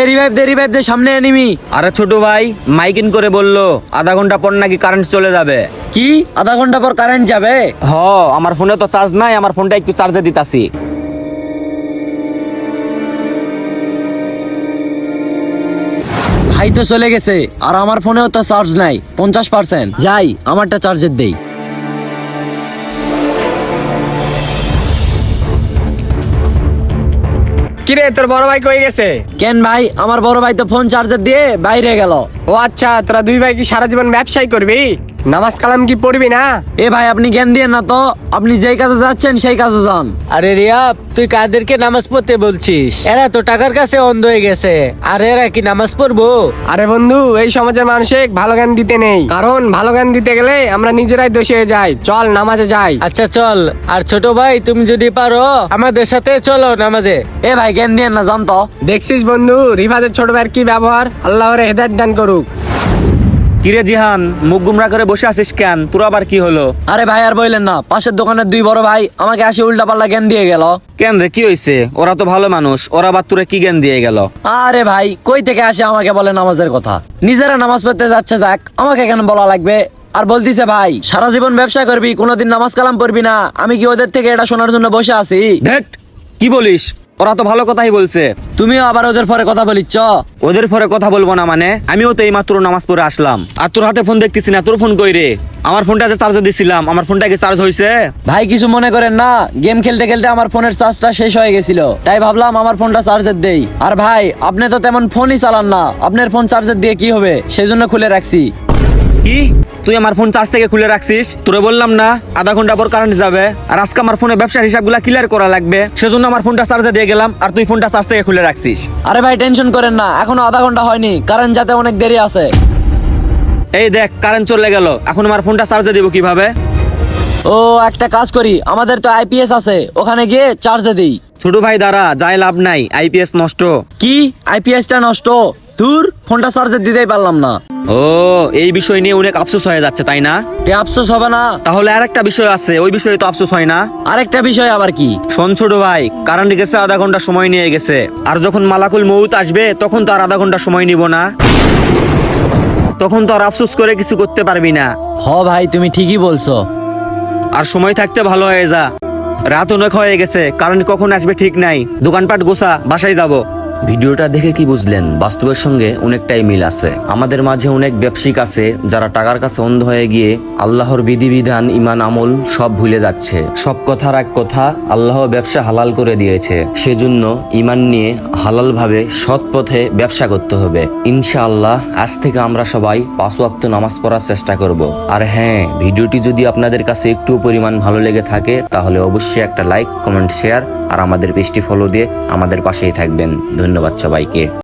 এ revive দে revive দে সামনে enemy আরে ছোট ভাই মাইকিন করে বলল আধা ঘণ্টা পর নাকি কারেন্ট চলে যাবে। কি? আধা ঘণ্টা পর কারেন্ট যাবে? হ আমার ফোনে তো চার্জ নাই আমার ফোনটা একটু চার্জে দিতাছি। ভাই তো চলে গেছে আর আমার ফোনেও তো চার্জ নাই পঞ্চাশ পার্সেন্ট যাই আমারটা চার্জের দেই। কিরে তোর বড় ভাই কই গেছে? কেন ভাই? আমার বড় ভাই তো ফোন চার্জার দিয়ে বাইরে গেল। ও আচ্ছা তোরা দুই ভাই কি সারা জীবন ব্যবসায় করবি? নামাজ কালাম কি পড়বি না? এ ভাই আপনি জ্ঞান দিয়ে না তো? আপনি যেই কাজে যাচ্ছেন সেই কাজে যান। আরে রিয়াব তুই কাদেরকে নামাজ পড়তে বলছিস? এরা তো টাকার কাছে অন্ধ হয়ে গেছে। আর এরা কি নামাজ পড়ব? আরে বন্ধু এই সমাজের মানুষে ভালো জ্ঞান দিতে নেই। কারণ ভালো জ্ঞান দিতে গেলে আমরা নিজেরাই দোষী হয়ে যাই। চল নামাজে যাই। আচ্ছা চল। আর ছোট ভাই তুমি যদি পারো আমাদের সাথে চলো নামাজে। এ ভাই জ্ঞান দিয়ে না জান তো। দেখছিস বন্ধু রিফাজের ছোট ভাইয়ের কি ব্যবহার? আল্লাহ ওরে হেদায়ত দান করুক। কিরে জিহান মুখ গুমরা করে বসে আছিস কেন? তোর আবার কি হলো? আরে ভাই আর বললেন না পাশের দোকানের দুই বড় ভাই আমাকে আসে উল্টা পাল্লা জ্ঞান দিয়ে গেল। কেন রে কি হয়েছে ওরা তো ভালো মানুষ ওরা আবার তোরে কি জ্ঞান দিয়ে গেল? আরে ভাই কই থেকে আসে আমাকে বলে নামাজের কথা? নিজেরা নামাজ পড়তে যাচ্ছে যাক আমাকে কেন বলা লাগবে? আর বলতিছে ভাই সারা জীবন ব্যবসা করবি কোনোদিন নামাজ কালাম করবি না। আমি কি ওদের থেকে এটা শোনার জন্য বসে আছি? ধেট কি বলিস? ওরা তো ভালো কথাই বলছে। তুমিও আবার ওদের পরে কথা বলিচ্ছ? ওদের পরে কথা বলব না মানে? আমিও তো এইমাত্র নামাজ পড়ে আসলাম। আর তোর হাতে ফোন দেখতেছি না, তোর ফোন কই রে? আমার ফোনটা যে চার্জে দিছিলাম, আমার ফোনটা কি চার্জ হয়েছে ভাই, কিছু মনে করেন না গেম খেলতে খেলতে আমার ফোনের চার্জটা শেষ হয়ে গেছিল। তাই ভাবলাম আমার ফোনটা চার্জের দেই। আর ভাই, আপনি তো তেমন ফোনই চালান না। আপনার ফোন চার্জের দিয়ে কি হবে? সেই জন্য খুলে রাখছি। কি? তুই আমার ফোন চার্জ থেকে খুলে রাখছিস? তোরে বললাম না আধা ঘণ্টা পর কারেন্ট যাবে। আর আজকে আমার ফোনে ব্যবসার হিসাবগুলো ক্লিয়ার করা লাগবে। সেজন্য আমার ফোনটা চার্জে দিয়ে গেলাম আর তুই ফোনটা চার্জ থেকে খুলে রাখছিস। আরে ভাই টেনশন করেন না এখনও আধা ঘণ্টা হয়নি কারেন্ট যাতে অনেক দেরি আছে। এই দেখ কারেন্ট চলে গেল এখন আমার ফোনটা চার্জে দিব কীভাবে? ও একটা কাজ করি আমাদের তো আইপিএস আছে ওখানে গিয়ে চার্জে দিই। ছোট ভাই দ্বারা যাই লাভ নাই আইপিএস নষ্ট। কি? আইপিএসটা নষ্ট? দূর ফোনটা চার্জে দিতেই পারলাম না। ও এই বিষয় নিয়ে অনেক আফসোস হয়ে যাচ্ছে তাই না? তে আফসোস হবে না। তাহলে আরেকটা বিষয় আছে ওই বিষয়ে তো আফসোস হয় না? আরেকটা বিষয় আবার কি? শোন ছোট ভাই কারেন্ট গেছে আধা ঘণ্টা সময় নিয়ে গেছে। আর যখন মালাকুল মৌত আসবে তখন তো আর আধা ঘণ্টা সময় নিব না। তখন তো আর আফসোস করে কিছু করতে পারবি না। হ ভাই তুমি ঠিকই বলছো। আর সময় থাকতে ভালো হয়ে যা। রাত অনেক হয়ে গেছে কারণ কখন আসবে ঠিক নাই। দোকানপাট গোসা বাসায় যাব। ভিডিওটা দেখে কি বুঝলেন? বাস্তবের সঙ্গে অনেকটাই মিল আছে। আমাদের মাঝে অনেক ব্যবসায়িক আছে যারা টাকার কাছে অন্ধ হয়ে গিয়ে আল্লাহর বিধিবিধান ইমান আমল সব ভুলে যাচ্ছে। সব কথার এক কথা, আল্লাহ ব্যবসা হালাল করে দিয়েছে। সেজন্য ইমান নিয়ে হালাল ভাবে সৎ পথে ব্যবসা করতে হবে। ইনশাআল্লাহ, আজ থেকে আমরা সবাই পাঁচ ওয়াক্ত নামাজ পড়ার চেষ্টা করব। আর হ্যাঁ ভিডিওটি যদি আপনাদের কাছে একটু পরিমাণ ভালো লেগে থাকে, তাহলে অবশ্যই একটা লাইক, কমেন্ট, শেয়ার আর আমাদের পেজটি ফলো দিয়ে আমাদের পাশেই থাকবেন। ধন্যবাদ সবাইকে।